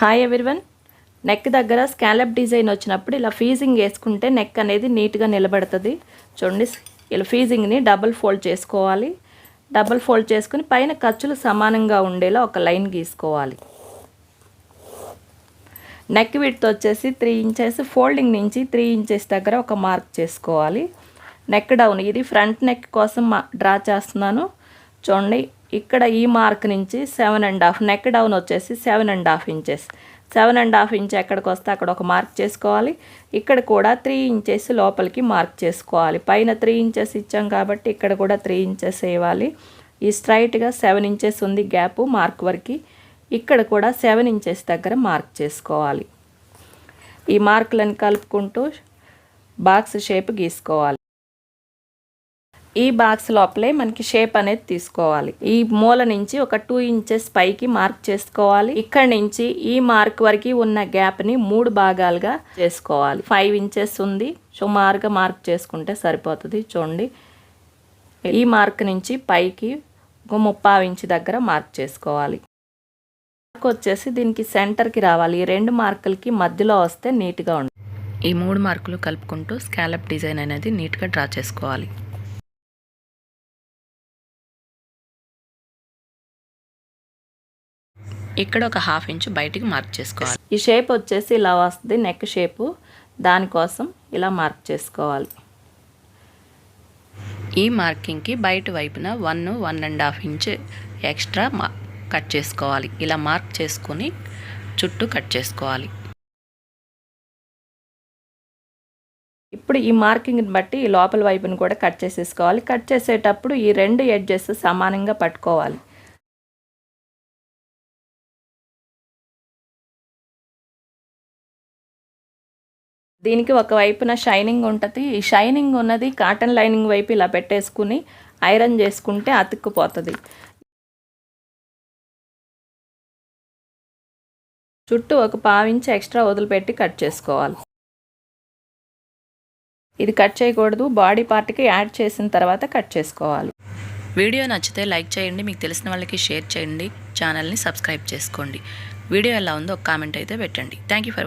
Hi everyone neck దగ్గర scallop design వచ్చినప్పుడు ఇలా ఫీజింగ్ వేసుకుంటే నెక్ అనేది నీట్గా నిలబడుతుంది. చూడండి ఇలా ఫీజింగ్ని డబుల్ ఫోల్డ్ చేసుకోవాలి. డబుల్ ఫోల్డ్ చేసుకుని పైన ఖర్చులు సమానంగా ఉండేలా ఒక లైన్ గీసుకోవాలి. నెక్ విడ్త్ వచ్చేసి త్రీ ఇంచెస్ ఫోల్డింగ్ నుంచి త్రీ ఇంచెస్ దగ్గర ఒక మార్క్ చేసుకోవాలి. నెక్ డౌన్ ఇది ఫ్రంట్ నెక్ కోసం డ్రా చేస్తున్నాను. చూడండి ఇక్కడ ఈ మార్క్ నుంచి seven and half neck down వచ్చేసి seven and half inches. Seven and half inch ఎక్కడికి వస్తే అక్కడ ఒక మార్క్ చేసుకోవాలి. ఇక్కడ కూడా త్రీ ఇంచెస్ లోపలికి మార్క్ చేసుకోవాలి. పైన త్రీ ఇంచెస్ ఇచ్చాం కాబట్టి ఇక్కడ కూడా త్రీ ఇంచెస్ వేయాలి. ఈ స్ట్రైట్గా సెవెన్ ఇంచెస్ ఉంది గ్యాప్ మార్క్ వరకు. ఇక్కడ కూడా సెవెన్ ఇంచెస్ దగ్గర మార్క్ చేసుకోవాలి. ఈ మార్కులను కలుపుకుంటూ బాక్స్ షేప్ గీసుకోవాలి. ఈ బాక్స్ లోపలే మనకి షేప్ అనేది తీసుకోవాలి. ఈ మూల నుంచి ఒక టూ ఇంచెస్ పైకి మార్క్ చేసుకోవాలి. ఇక్కడ నుంచి ఈ మార్క్ వరకు ఉన్న గ్యాప్ని మూడు భాగాలుగా చేసుకోవాలి. ఫైవ్ ఇంచెస్ ఉంది. సుమారుగా మార్క్ చేసుకుంటే సరిపోతుంది చూడండి. ఈ మార్క్ నుంచి పైకి ఒక ముప్పావు ఇంచు దగ్గర మార్క్ చేసుకోవాలి. మార్క్ వచ్చేసి దీనికి సెంటర్కి రావాలి. ఈ రెండు మార్కులకి మధ్యలో వస్తే నీట్గా ఉంటుంది ఈ మూడు మార్కులు కలుపుకుంటూ స్కాలప్ డిజైన్ అనేది నీట్గా డ్రా చేసుకోవాలి. ఇక్కడ ఒక హాఫ్ ఇంచ్ బయటికి మార్క్ చేసుకోవాలి. ఈ షేప్ వచ్చేసి ఇలా వస్తుంది నెక్ షేపు దానికోసం ఇలా మార్క్ చేసుకోవాలి. ఈ మార్కింగ్కి బయట వైపున one one and half inch extra cut చేసుకోవాలి. ఇలా మార్క్ చేసుకొని చుట్టూ కట్ చేసుకోవాలి. ఇప్పుడు ఈ మార్కింగ్ని బట్టి ఈ లోపల వైపుని కూడా కట్ చేసేసుకోవాలి. కట్ చేసేటప్పుడు ఈ రెండు ఎడ్జెస్ సమానంగా పట్టుకోవాలి. దీనికి ఒక వైపున షైనింగ్ ఉంటుంది. ఈ షైనింగ్ ఉన్నది కాటన్ లైనింగ్ వైపు ఇలా పెట్టేసుకుని ఐరన్ చేసుకుంటే అతుక్కుపోతుంది. చుట్టూ ఒక పావించి ఎక్స్ట్రా వదిలిపెట్టి కట్ చేసుకోవాలి. ఇది కట్ చేయకూడదు. బాడీ పార్ట్కి యాడ్ చేసిన తర్వాత కట్ చేసుకోవాలి. వీడియో నచ్చితే లైక్ చేయండి. మీకు తెలిసిన వాళ్ళకి షేర్ చేయండి. ఛానల్ని సబ్స్క్రైబ్ చేసుకోండి. వీడియో ఎలా ఉందో ఒక కామెంట్ అయితే పెట్టండి. Thank you for